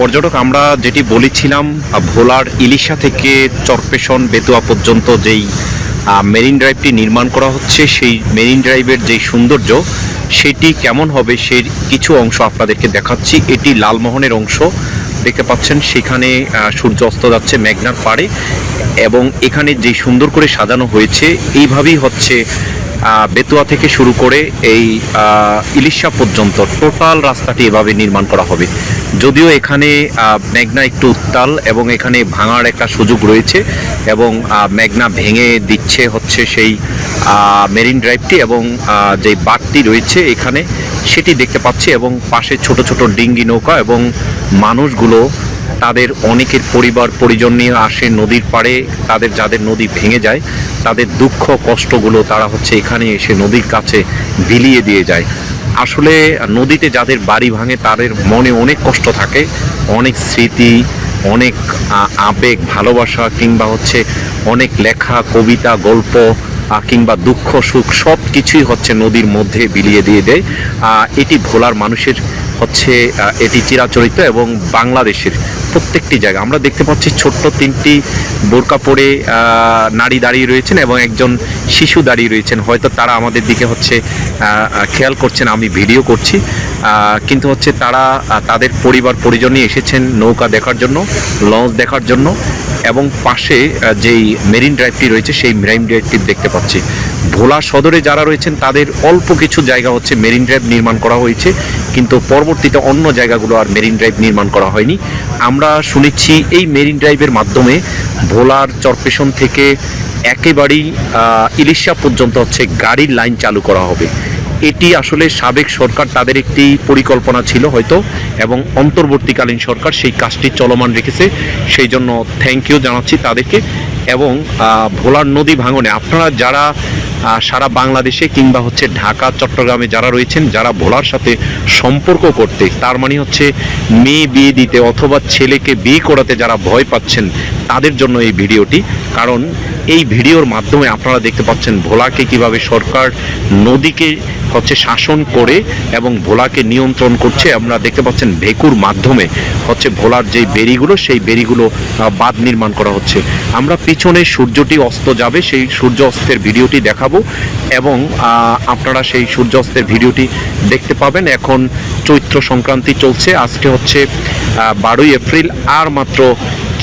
পর্যটক, আমরা যেটি বলেছিলাম ভোলার ইলিশা থেকে চরপেশন বেতুয়া পর্যন্ত যেই মেরিন ড্রাইভটি নির্মাণ করা হচ্ছে, সেই মেরিন ড্রাইভের যেই সৌন্দর্য, সেটি কেমন হবে সেই কিছু অংশ আপনাদেরকে দেখাচ্ছি। এটি লালমোহনের অংশ, দেখতে পাচ্ছেন, সেখানে সূর্য অস্ত যাচ্ছে মেঘনার পাড়ে এবং এখানে যে সুন্দর করে সাজানো হয়েছে, এইভাবেই হচ্ছে বেতুয়া থেকে শুরু করে এই ইলিশা পর্যন্ত টোটাল রাস্তাটি এভাবে নির্মাণ করা হবে। যদিও এখানে মেঘনা একটু উত্তাল এবং এখানে ভাঙার একটা সুযোগ রয়েছে এবং মেঘনা ভেঙে দিচ্ছে হচ্ছে সেই মেরিন ড্রাইভটি এবং যে বাঁধটি রয়েছে এখানে সেটি দেখতে পাচ্ছি এবং পাশে ছোট ছোট ডিঙ্গি নৌকা এবং মানুষগুলো তাদের অনেকের পরিবার পরিজন নিয়ে আসে নদীর পাড়ে, তাদের যাদের নদী ভেঙে যায়, তাদের দুঃখ কষ্টগুলো তারা হচ্ছে এখানে এসে নদীর কাছে বিলিয়ে দিয়ে যায়। আসলে নদীতে যাদের বাড়ি ভাঙে তাদের মনে অনেক কষ্ট থাকে, অনেক স্মৃতি, অনেক আবেগ, ভালোবাসা কিংবা হচ্ছে অনেক লেখা, কবিতা, গল্প কিংবা দুঃখ, সুখ সব কিছুই হচ্ছে নদীর মধ্যে বিলিয়ে দিয়ে দেয়। এটি ভোলার মানুষের হচ্ছে এটি চিরাচরিত এবং বাংলাদেশের প্রত্যেকটি জায়গা। আমরা দেখতে পাচ্ছি ছোট্ট তিনটি বোরকা পরে নারী দাঁড়িয়ে রয়েছেন এবং একজন শিশু দাঁড়িয়ে রয়েছেন। হয়তো তারা আমাদের দিকে হচ্ছে খেয়াল করছেন, আমি ভিডিও করছি। কিন্তু হচ্ছে তারা তাদের পরিবার পরিজন নিয়ে এসেছেন নৌকা দেখার জন্য, লঞ্চ দেখার জন্য এবং পাশে যেই মেরিন ড্রাইভটি রয়েছে, সেই মেরিন ড্রাইভটি দেখতে পাচ্ছি। ভোলা সদরে যারা রয়েছেন, তাদের অল্প কিছু জায়গা হচ্ছে মেরিন ড্রাইভ নির্মাণ করা হয়েছে, কিন্তু পরবর্তীতে অন্য জায়গাগুলো আর মেরিন ড্রাইভ নির্মাণ করা হয়নি। আমরা শুনেছি এই মেরিন ড্রাইভের মাধ্যমে ভোলার চরপেশন থেকে একেবারেই ইলিশা পর্যন্ত হচ্ছে গাড়ির লাইন চালু করা হবে। এটি আসলে সাবেক সরকার, তাদের একটি পরিকল্পনা ছিল হয়তো, এবং অন্তর্বর্তীকালীন সরকার সেই কাজটি চলমান রেখেছে। সেই জন্য থ্যাংক ইউ জানাচ্ছি তাদেরকে। এবং ভোলার নদী ভাঙনে। আপনারা যারা সারা বাংলাদেশে কিংবা হচ্ছে ঢাকা, চট্টগ্রামে যারা রয়েছেন, যারা ভোলার সাথে সম্পর্ক করতে, তার মানে হচ্ছে মেয়ে বিয়ে দিতে অথবা ছেলেকে বিয়ে করাতে যারা ভয় পাচ্ছেন, তাদের জন্য এই ভিডিওটি। কারণ এই ভিডিওর মাধ্যমে আপনারা দেখতে পাচ্ছেন ভোলাকে কীভাবে সরকার নদীকে হচ্ছে শাসন করে এবং ভোলাকে নিয়ন্ত্রণ করছে। আমরা দেখতে পাচ্ছেন ভেকুর মাধ্যমে হচ্ছে ভোলার যেই বেরিগুলো সেই বেরিগুলো বাঁধ নির্মাণ করা হচ্ছে। আমরা পিছনে সূর্যটি অস্ত যাবে, সেই সূর্য অস্তের ভিডিওটি দেখাবো এবং আপনারা সেই সূর্য অস্তের ভিডিওটি দেখতে পাবেন। এখন চৈত্র সংক্রান্তি চলছে। আজকে হচ্ছে বারোই এপ্রিল, আর মাত্র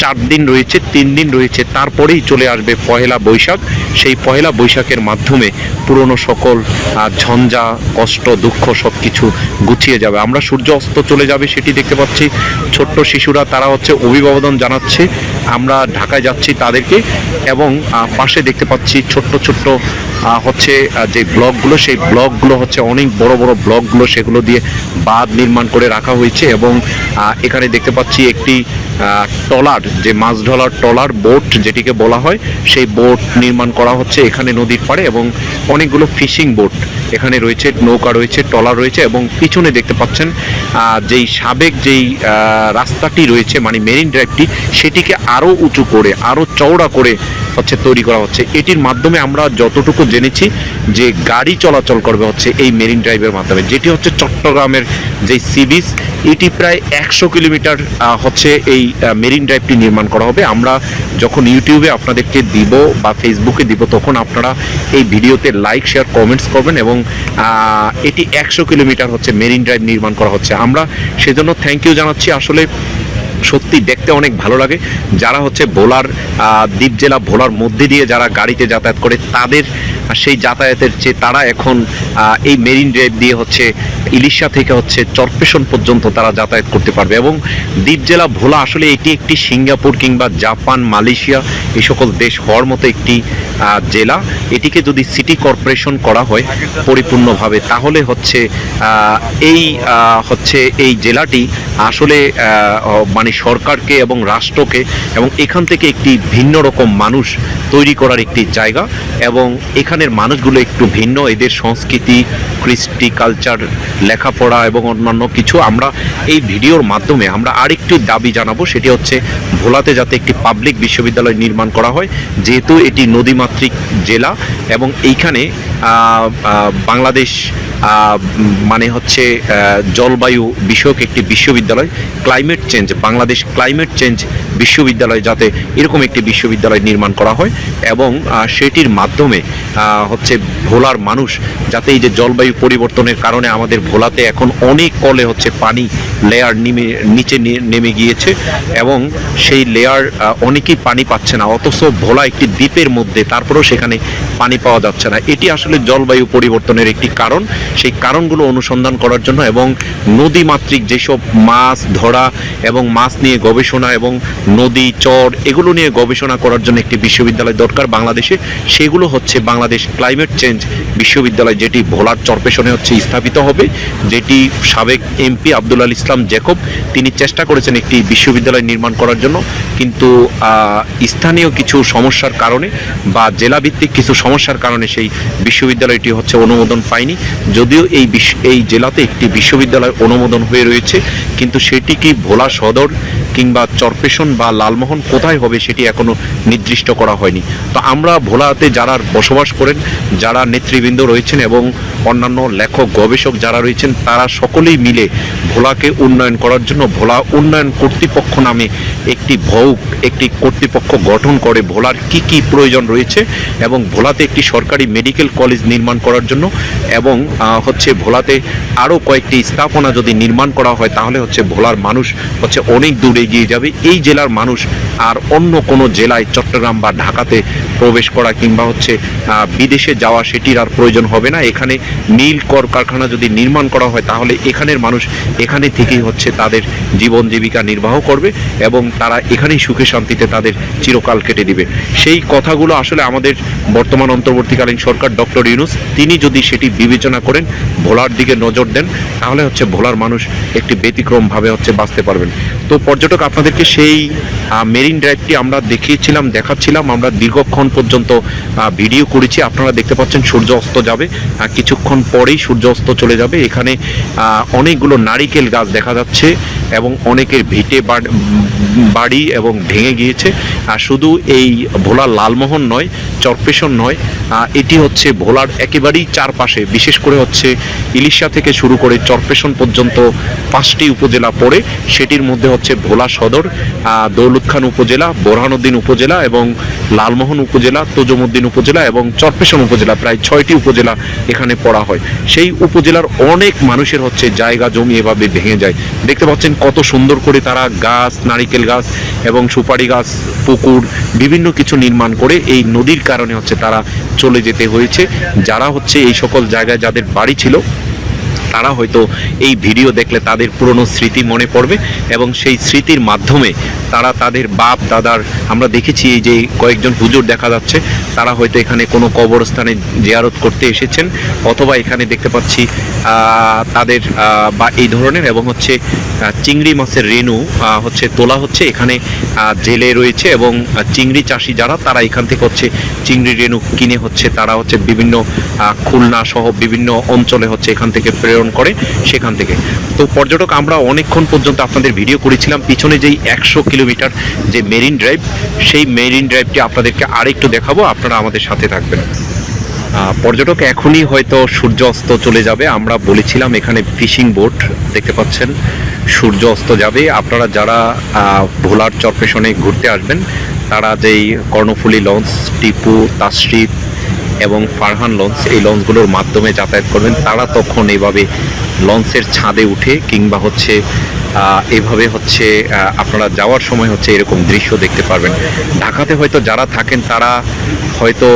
চার দিন রয়েছে, তিন দিন রয়েছে, তারপরেই চলে আসবে পহেলা বৈশাখ। সেই পহেলা বৈশাখের মাধ্যমে পুরনো সকল ঝঞ্ঝা, কষ্ট, দুঃখ সব কিছু গুছিয়ে যাবে। আমরা সূর্য অস্ত চলে যাবে সেটি দেখতে পাচ্ছি। ছোট্ট শিশুরা, তারা হচ্ছে অভিবাদন জানাচ্ছে। আমরা ঢাকায় যাচ্ছি তাদেরকে এবং পাশে দেখতে পাচ্ছি ছোট্ট ছোট্ট হচ্ছে যে ব্লকগুলো, সেই ব্লকগুলো হচ্ছে অনেক বড় বড় ব্লকগুলো সেগুলো দিয়ে বাঁধ নির্মাণ করে রাখা হয়েছে এবং এখানে দেখতে পাচ্ছি একটি টলার, যে মাছ ঢলার টলার বোট যেটিকে বলা হয়, সেই বোট নির্মাণ করা হচ্ছে এখানে নদীর পাড়ে এবং অনেকগুলো ফিশিং বোট। এখানে রয়েছে, নৌকা রয়েছে, টলা রয়েছে এবং পিছনে দেখতে পাচ্ছেন যেই সাবেক যেই রাস্তাটি রয়েছে মানে মেরিন ড্রাইভটি, সেটিকে আরও উঁচু করে আরও চওড়া করে হচ্ছে তৈরি করা হচ্ছে। এটির মাধ্যমে আমরা যতটুকু জেনেছি যে গাড়ি চলাচল করবে হচ্ছে এই মেরিন ড্রাইভের মাধ্যমে, যেটি হচ্ছে চট্টগ্রামের যে সি বিচ এটি প্রায় একশো কিলোমিটার হচ্ছে এই মেরিন ড্রাইভটি নির্মাণ করা হবে। আমরা যখন ইউটিউবে আপনাদেরকে দিব বা ফেসবুকে দিব, তখন আপনারা এই ভিডিওতে লাইক, শেয়ার, কমেন্টস করবেন এবং এটি একশো কিলোমিটার হচ্ছে মেরিন ড্রাইভ নির্মাণ করা হচ্ছে। আমরা সেজন্য থ্যাংক ইউ জানাচ্ছি। আসলে সত্যি দেখতে অনেক ভালো লাগে। যারা হচ্ছে ভোলার দ্বীপ জেলা ভোলার মধ্যে দিয়ে যারা গাড়িতে যাতায়াত করে, তাদের সেই যাতায়াতের চেয়ে তারা এখন এই মেরিন ড্রাইভ দিয়ে হচ্ছে ইলিশা থেকে হচ্ছে চরপেশন পর্যন্ত তারা যাতায়াত করতে পারবে এবং দ্বীপ জেলা ভোলা আসলে এটি একটি সিঙ্গাপুর কিংবা জাপান, মালয়েশিয়া এই সকল দেশ হওয়ার মতো একটি জেলা। এটিকে যদি সিটি কর্পোরেশন করা হয় পরিপূর্ণভাবে, তাহলে হচ্ছে এই হচ্ছে এই জেলাটি আসলে মানে সরকারকে এবং রাষ্ট্রকে এবং এখান থেকে একটি ভিন্ন রকম মানুষ তৈরি করার একটি জায়গা এবং এখানের মানুষগুলো একটু ভিন্ন। এদের সংস্কৃতি, কৃষ্টি, কালচার, লেখাপড়া এবং অন্যান্য কিছু আমরা এই ভিডিওর মাধ্যমে আমরা আরেকটি দাবি জানাব, সেটি হচ্ছে ভোলাতে যাতে একটি পাবলিক বিশ্ববিদ্যালয় নির্মাণ করা হয়, যেহেতু এটি নদীমাতৃক জেলা এবং এইখানে বাংলাদেশ মানে হচ্ছে জলবায়ু বিষয়ক একটি বিশ্ববিদ্যালয় climate change Bangladesh climate change বিশ্ববিদ্যালয় যাতে এরকম একটি বিশ্ববিদ্যালয় নির্মাণ করা হয় এবং সেটির মাধ্যমে হচ্ছে ভোলার মানুষ যাতে এই যে জলবায়ু পরিবর্তনের কারণে আমাদের ভোলাতে এখন অনেক কলে হচ্ছে পানি লেয়ার নেমে, নিচে নেমে গিয়েছে এবং সেই লেয়ার অনেকেই পানি পাচ্ছে না। অথচ ভোলা একটি দ্বীপের মধ্যে, তারপরেও সেখানে পানি পাওয়া যাচ্ছে না। এটি আসলে জলবায়ু পরিবর্তনের একটি কারণ। সেই কারণগুলো অনুসন্ধান করার জন্য এবং নদীমাতৃক যেসব মাছ ধরা এবং মাছ নিয়ে গবেষণা এবং নদী, চর, এগুলো নিয়ে গবেষণা করার জন্য একটি বিশ্ববিদ্যালয় দরকার বাংলাদেশে। সেগুলো হচ্ছে বাংলাদেশ ক্লাইমেট চেঞ্জ বিশ্ববিদ্যালয়, যেটি ভোলার চরপেশনে হচ্ছে স্থাপিত হবে, যেটি সাবেক এমপি আব্দুল আল ইসলাম জেকব, তিনি চেষ্টা করেছেন একটি বিশ্ববিদ্যালয় নির্মাণ করার জন্য। কিন্তু স্থানীয় কিছু সমস্যার কারণে বা জেলাভিত্তিক কিছু সমস্যার কারণে সেই বিশ্ববিদ্যালয়টি হচ্ছে অনুমোদন পায়নি। যদিও এই বিশ্ব এই জেলাতে একটি বিশ্ববিদ্যালয় অনুমোদন হয়ে রয়েছে, কিন্তু সেটি কি ভোলা সদর কিংবা চরপেশন বা লালমোহন কোথায় হবে সেটি এখনও নির্দিষ্ট করা হয়নি। তো আমরা ভোলাতে যারা বসবাস করেন, যারা নেতৃবৃন্দ রয়েছেন এবং অন্যান্য লেখক, গবেষক যারা রয়েছেন, তারা সকলেই মিলে ভোলাকে উন্নয়ন করার জন্য ভোলা উন্নয়ন কর্তৃপক্ষ নামে একটি ভৌক একটি কর্তৃপক্ষ গঠন করে ভোলার কি কি প্রয়োজন রয়েছে এবং ভোলাতে একটি সরকারি মেডিকেল কলেজ নির্মাণ করার জন্য এবং হচ্ছে ভোলাতে আরও কয়েকটি স্থাপনা যদি নির্মাণ করা হয়, তাহলে হচ্ছে ভোলার মানুষ হচ্ছে অনেক দূর এগিয়ে যাবে। এই জেলার মানুষ আর অন্য কোনো জেলায় চট্টগ্রাম বা ঢাকাতে প্রবেশ করা কিংবা হচ্ছে বিদেশে যাওয়া সেটির আর প্রয়োজন হবে না। এখানে নীল কর কারখানা যদি নির্মাণ করা হয়, তাহলে এখানের মানুষ এখানে থেকেই হচ্ছে তাদের জীবন জীবিকা নির্বাহ করবে এবং তারা এখানেই সুখে শান্তিতে তাদের চিরকাল কেটে দিবে। সেই কথাগুলো আসলে আমাদের বর্তমান অন্তর্বর্তীকালীন সরকার ডক্টর ইউনুস, তিনি যদি সেটি বিবেচনা করেন, ভোলার দিকে নজর দেন, তাহলে হচ্ছে ভোলার মানুষ একটি ব্যতিক্রমভাবে হচ্ছে বাঁচতে পারবেন। তো পর্যটক, আপনাদেরকে সেই মেরিন ড্রাইভটি আমরা দেখিয়েছিলাম, দেখাচ্ছিলাম, আমরা দীর্ঘক্ষণ পর্যন্ত ভিডিও করেছি। আপনারা দেখতে পাচ্ছেন সূর্য অস্ত যাবে কিছুক্ষণ পরেই সূর্য অস্ত চলে যাবে। এখানে অনেকগুলো নারিকেল গাছ দেখা যাচ্ছে এবং অনেকের ভিটে বাড়- এবং ভেঙে গিয়েছে। আর শুধু এই ভোলার লালমোহন নয় চরপেশন নয় এটি হচ্ছে ভোলার একেবারেই চারপাশে। বিশেষ করে হচ্ছে ইলিশা থেকে শুরু করে চরপেশন পর্যন্ত পাঁচটি উপজেলা পড়ে। সেটির মধ্যে হচ্ছে ভোলা সদর আহ, দৌলত খান উপজেলা বোরহানুদ্দিন উপজেলা এবং লালমোহন উপজেলা তোজমুদ্দিন উপজেলা এবং চরপেশন উপজেলা প্রায় ছয়টি উপজেলা এখানে পড়া হয়। সেই উপজেলার অনেক মানুষের হচ্ছে জায়গা জমি এভাবে ভেঙে যায়। দেখতে পাচ্ছেন কত সুন্দর করে তারা গাছ নারিকেল গাছ এবং সুপারি গাছ, পুকুর, বিভিন্ন কিছু নির্মাণ করে এই নদীর কারণে হচ্ছে তারা চলে যেতে হয়েছে। যারা হচ্ছে এই সকল জায়গায় যাদের বাড়ি ছিল তারা হয়তো এই ভিডিও দেখলে তাদের পুরনো স্মৃতি মনে পড়বে এবং সেই স্মৃতির মাধ্যমে তারা তাদের বাপ, দাদার, আমরা দেখেছি এই যে কয়েকজন হুজুর দেখা যাচ্ছে, তারা হয়তো এখানে কোনো কবরস্থানে জিয়ারত করতে এসেছেন অথবা এখানে দেখতে পাচ্ছি তাদের বা এই ধরনের এবং হচ্ছে চিংড়ি মাছের রেণু হচ্ছে তোলা হচ্ছে এখানে জেলে রয়েছে এবং চিংড়ি চাষি যারা, তারা এখান থেকে হচ্ছে চিংড়ি রেণু কিনে হচ্ছে, তারা হচ্ছে বিভিন্ন খুলনা সহ বিভিন্ন অঞ্চলে হচ্ছে এখান থেকে প্রেরণ করে সেখান থেকে। তো পর্যটক, আমরা অনেকক্ষণ পর্যন্ত আপনাদের ভিডিও করেছিলাম। পিছনে যেই একশো কিলোমিটার যে মেরিন ড্রাইভ, সেই মেরিন ড্রাইভটি আপনাদেরকে আরেকটু দেখাবো। আপনারা আমাদের সাথে থাকবেন। পর্যটক, এখনই হয়তো সূর্য অস্ত চলে যাবে। আমরা বলেছিলাম এখানে ফিশিং বোট দেখতে পাচ্ছেন। সূর্য অস্ত যাবে। আপনারা যারা ভোলার চরপেশনে ঘুরতে আসবেন, তারা যেই কর্ণফুলী লঞ্চ, টিপু তাসরিফ এবং ফারহান লঞ্চ, এই লঞ্চগুলোর মাধ্যমে যাতায়াত করবেন। তারা তখন এইভাবে লঞ্চের ছাদে উঠে কিংবা হচ্ছে এভাবে হচ্ছে আপনারা যাওয়ার সময় হচ্ছে এরকম দৃশ্য দেখতে পারবেন। ঢাকাতে হয়তো যারা থাকেন, তারা হয়তো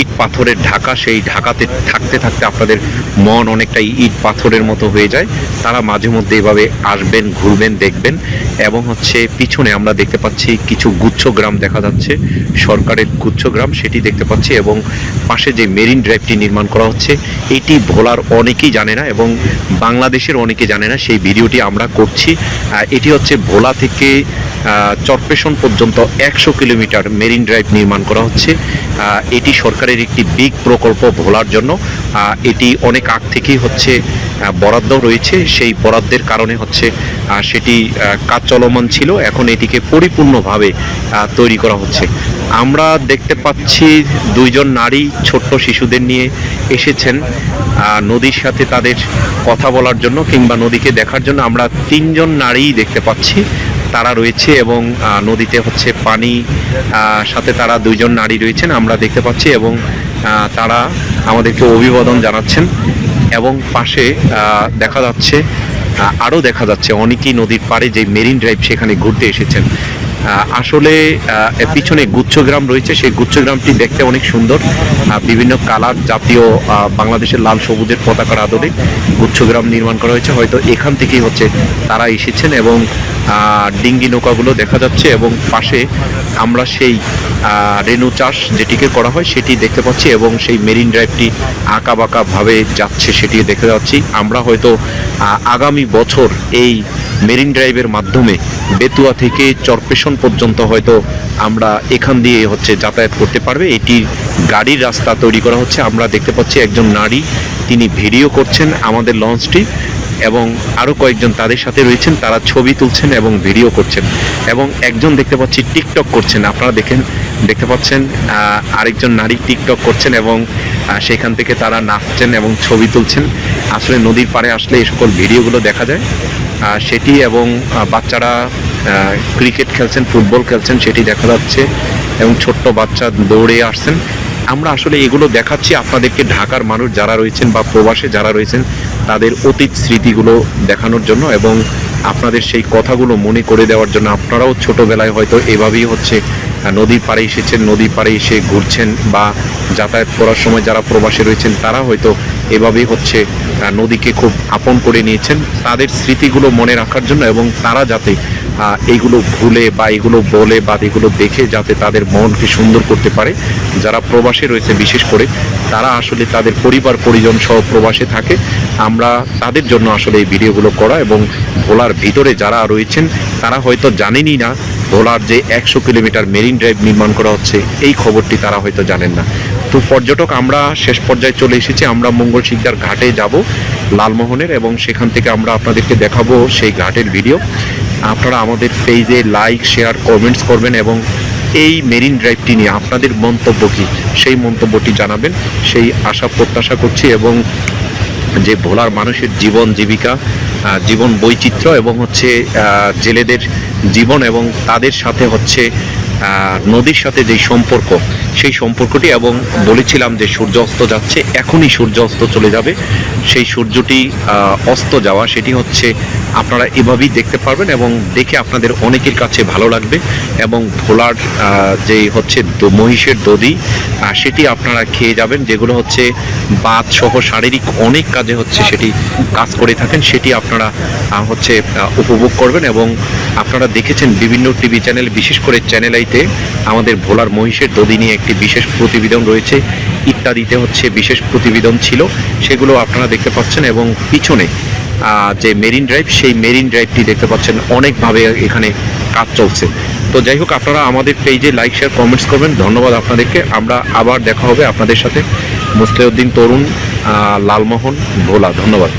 ইট পাথরের ঢাকা, সেই ঢাকাতে থাকতে থাকতে আপনাদের মন অনেকটা ইট পাথরের মতো হয়ে যায়। তারা মাঝে মধ্যে এভাবে আসবেন, ঘুরবেন, দেখবেন এবং হচ্ছে পিছনে আমরা দেখতে পাচ্ছি কিছু গুচ্ছ গ্রাম দেখা যাচ্ছে। সরকারের গুচ্ছ গ্রাম সেটি দেখতে পাচ্ছি এবং পাশে যে মেরিন ড্রাইভটি নির্মাণ করা হচ্ছে, এটি ভোলার অনেকেই জানে না এবং বাংলাদেশের অনেকে জানে না। সেই ভিডিওটি আমরা করছি। এটি হচ্ছে ভোলা থেকে চরপেশন পর্যন্ত একশো কিলোমিটার মেরিন ড্রাইভ নির্মাণ করা হচ্ছে। এটি সরকারের একটি বিগ প্রকল্প ভোলার জন্য। এটি অনেক আগ থেকেই হচ্ছে বরাদ্দ রয়েছে। সেই বরাদ্দের কারণে হচ্ছে সেটি কাজ চলমান ছিল। এখন এটিকে পরিপূর্ণভাবে তৈরি করা হচ্ছে। আমরা দেখতে পাচ্ছি দুইজন নারী, ছোট্ট শিশুদের নিয়ে এসেছেন নদীর সাথে তাদের কথা বলার জন্য কিংবা নদীকে দেখার জন্য। আমরা তিনজন নারীই দেখতে পাচ্ছি। তারা রয়েছে এবং নদীতে হচ্ছে পানি সাথে তারা দুইজন নারী রয়েছেন। আমরা দেখতে পাচ্ছি এবং তারা আমাদেরকে অভিবাদন জানাচ্ছেন। এবং পাশে দেখা যাচ্ছে আরও দেখা যাচ্ছে অনেকেই নদীর পাড়ে যে মেরিন ড্রাইভ সেখানে ঘুরতে এসেছেন। আসলে পিছনে গুচ্ছগ্রাম রয়েছে, সেই গুচ্ছগ্রামটি দেখতে অনেক সুন্দর। বিভিন্ন কালার জাতীয় বাংলাদেশের লাল সবুজের পতাকার আদরে গুচ্ছগ্রাম নির্মাণ করা হয়েছে। হয়তো এখান থেকেই হচ্ছে তারা এসেছেন এবং ডিঙ্গি নৌকাগুলো দেখা যাচ্ছে এবং পাশে আমরা সেই রেণু চাষ যেটিকে করা হয় সেটি দেখতে পাচ্ছি এবং সেই মেরিন ড্রাইভটি আঁকা বাঁকা ভাবে যাচ্ছে সেটি দেখতে যাচ্ছি। আমরা হয়তো আগামী বছর এই মেরিন ড্রাইভের মাধ্যমে বেতুয়া থেকে চরপেশন পর্যন্ত হয়তো আমরা এখান দিয়ে হচ্ছে যাতায়াত করতে পারবে। এটি গাড়ির রাস্তা তৈরি করা হচ্ছে। আমরা দেখতে পাচ্ছি একজন নারী, তিনি ভিডিও করছেন আমাদের লঞ্চটি। এবং আরও কয়েকজন তাদের সাথে রয়েছেন, তারা ছবি তুলছেন এবং ভিডিও করছেন। এবং একজন দেখতে পাচ্ছি টিকটক করছেন, আপনারা দেখেন, দেখতে পাচ্ছেন আরেকজন নারী টিকটক করছেন এবং সেখান থেকে তারা নাচছেন এবং ছবি তুলছেন। আসলে নদীর পাড়ে আসলে এই সকল ভিডিওগুলো দেখা যায়। সেটি এবং বাচ্চারা ক্রিকেট খেলছেন, ফুটবল খেলছেন, সেটি দেখা যাচ্ছে এবং ছোট্ট বাচ্চা দৌড়ে আসছেন। আমরা আসলে এগুলো দেখাচ্ছি আপনাদেরকে ঢাকার মানুষ যারা রয়েছেন বা প্রবাসে যারা রয়েছেন তাদের অতীত স্মৃতিগুলো দেখানোর জন্য এবং আপনাদের সেই কথাগুলো মনে করে দেওয়ার জন্য আপনারাও ছোটোবেলায় হয়তো এভাবেই হচ্ছে নদী নদীর পাড়ে এসেছেন, নদীর পাড়ে এসে ঘুরছেন বা যাতায়াত করার সময় যারা প্রবাসে রয়েছেন তারা হয়তো এভাবেই হচ্ছে নদীকে খুব আপন করে নিয়েছেন। তাদের স্মৃতিগুলো মনে রাখার জন্য এবং তারা যাতে এইগুলো ভুলে বা এগুলো বলে বা এগুলো দেখে যাতে তাদের মনকে সুন্দর করতে পারে। যারা প্রবাসে রয়েছে বিশেষ করে, তারা আসলে তাদের পরিবার, পরিজন সহ প্রবাসে থাকে। আমরা তাদের জন্য আসলে এই ভিডিওগুলো করা এবং ভোলার ভিতরে যারা রয়েছেন, তারা হয়তো জানেনই না, ভোলার যে একশো কিলোমিটার মেরিন ড্রাইভ নির্মাণ করা হচ্ছে, এই খবরটি তারা হয়তো জানেন না। তো পর্যটক, আমরা শেষ পর্যায়ে চলে এসেছি। আমরা মঙ্গল শিকদার ঘাটে যাব, লালমোহনের, এবং সেখান থেকে আমরা আপনাদেরকে দেখাবো সেই ঘাটের ভিডিও আপনারা আমাদের পেজে লাইক শেয়ার কমেন্টস করবেন এবং এই মেরিন ড্রাইভটি নিয়ে আপনাদের মন্তব্য কী? সেই মন্তব্যটি জানাবেন। সেই আশা প্রত্যাশা করছি এবং যে ভোলার মানুষের জীবন জীবিকা জীবন বৈচিত্র্য এবং হচ্ছে জেলেদের জীবন এবং তাদের সাথে হচ্ছে নদীর সাথে যে সম্পর্ক, সেই সম্পর্কটি এবং বলেছিলাম যে সূর্য অস্ত যাচ্ছে, এখনই সূর্য অস্ত চলে যাবে। সেই সূর্যটি অস্ত যাওয়া, সেটি হচ্ছে আপনারা এভাবেই দেখতে পারবেন এবং দেখে আপনাদের অনেকের কাছে ভালো লাগবে এবং ভোলার যে হচ্ছে মহিষের দধি সেটি আপনারা খেয়ে যাবেন, যেগুলো হচ্ছে বাত সহ শারীরিক অনেক কাজে হচ্ছে সেটি কাজ করে থাকেন, সেটি আপনারা হচ্ছে উপভোগ করবেন এবং আপনারা দেখেছেন বিভিন্ন টিভি চ্যানেল, বিশেষ করে চ্যানেল আইতে আমাদের ভোলার মহিষের দধি নিয়ে একটি বিশেষ প্রতিবেদন রয়েছে, ইত্যাদিতে হচ্ছে বিশেষ প্রতিবেদন ছিল, সেগুলো আপনারা দেখতে পাচ্ছেন এবং পিছনে যে মেরিন ড্রাইভ, সেই মেরিন ড্রাইভটি দেখতে পাচ্ছেন। অনেকভাবে এখানে কাজ চলছে। তো যাই হোক, আপনারা আমাদের পেজে লাইক শেয়ার কমেন্টস করবেন। ধন্যবাদ আপনাদেরকে। আমরা আবার দেখা হবে আপনাদের সাথে। মুসলিউদ্দিন তরুণ লালমোহন ভোলা। ধন্যবাদ।